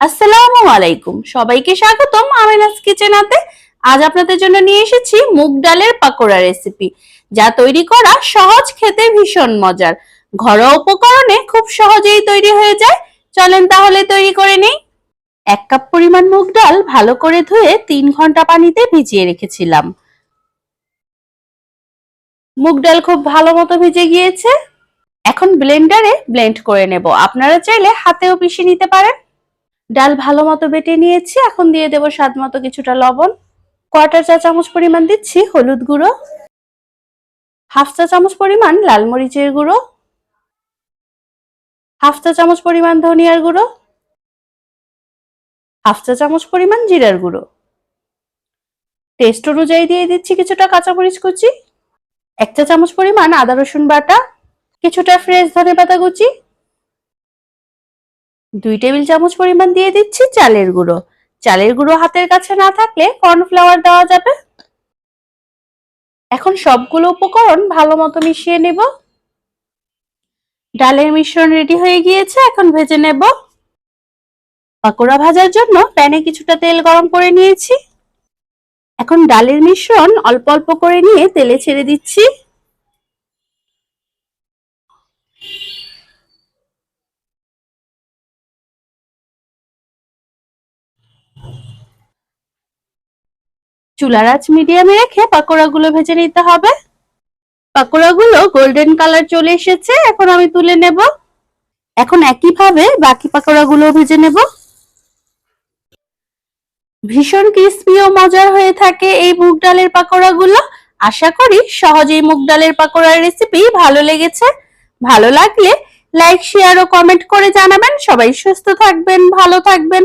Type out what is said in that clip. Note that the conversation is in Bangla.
আসসালামু আলাইকুম। সবাইকে স্বাগতম আমিনাস কিচেনাতে আজ আপনাদের জন্য নিয়ে এসেছি মুগ ডালের পাকোড়া রেসিপি, যা তৈরি করা সহজ খেতে ভীষণ মজার। ঘরোয়া উপকরণে খুব সহজেই তৈরি হয়ে যায়। চলেন তাহলে তৈরি করে নেই। এক কাপ পরিমাণ মুগ ডাল ভালো করে ধুয়ে তিন ঘণ্টা পানিতে ভিজিয়ে রেখেছিলাম। মুগ ডাল খুব ভালো মতো ভিজে গিয়েছে। এখন ব্লেন্ডারে ব্লেন্ড করে নেব। আপনারা চাইলে হাতেও পিষে নিতে পারেন। ডাল ভালো মতো বেটে নিয়েছি, এখন দিয়ে দেবো স্বাদ মতো কিছুটা লবণ। কোয়ার্টার চা চামচ পরিমাণ দিচ্ছি, হলুদ গুঁড়ো। হাফ চা চামচ পরিমাণ লাল মরিচের গুঁড়ো। হাফ চা চামচ পরিমাণ ধনিয়ার গুঁড়ো। হাফ চা চামচ পরিমাণ জিরার গুঁড়ো। টেস্ট অনুযায়ী দিয়ে দিচ্ছি কিছুটা কাঁচামরিচ কুচি, এক চা চামচ পরিমাণ আদা রসুন বাটা, কিছুটা ফ্রেশ ধনে পাতা কুচি দুই টেবিল চামচ পরিমাণ দিয়ে দিচ্ছি চালের গুঁড়ো। চালের গুঁড়ো হাতের কাছে না থাকলে কর্নফ্লাওয়ার দেওয়া যাবে। এখন সবগুলো উপকরণ ভালো মতো মিশিয়ে নেব। ডালের মিশ্রণ রেডি হয়ে গিয়েছে, এখন ভেজে নেব। পাকোড়া ভাজার জন্য প্যানে কিছুটা তেল গরম করে নিয়েছি। এখন ডালের মিশ্রণ অল্প অল্প করে নিয়ে তেলে ছেড়ে দিচ্ছি। চুলার আঁচ মিডিয়ামে রেখে পাকোড়াগুলো ভেজে নিতে হবে। পাকোড়াগুলো গোল্ডেন কালার চলে এসেছে, এখন আমি তুলে নেব। এখন একইভাবে বাকি পাকোড়াগুলো ভেজে নেব। ভীষণ ক্রিস্পি ও মজার হয়ে থাকে এই মুগ ডালের পাকোড়াগুলো। আশা করি সহজেই মুগ ডালের পাকোড়ার রেসিপি ভালো লেগেছে। ভালো লাগলে লাইক শেয়ার ও কমেন্ট করে জানাবেন। সবাই সুস্থ থাকবেন, ভালো থাকবেন।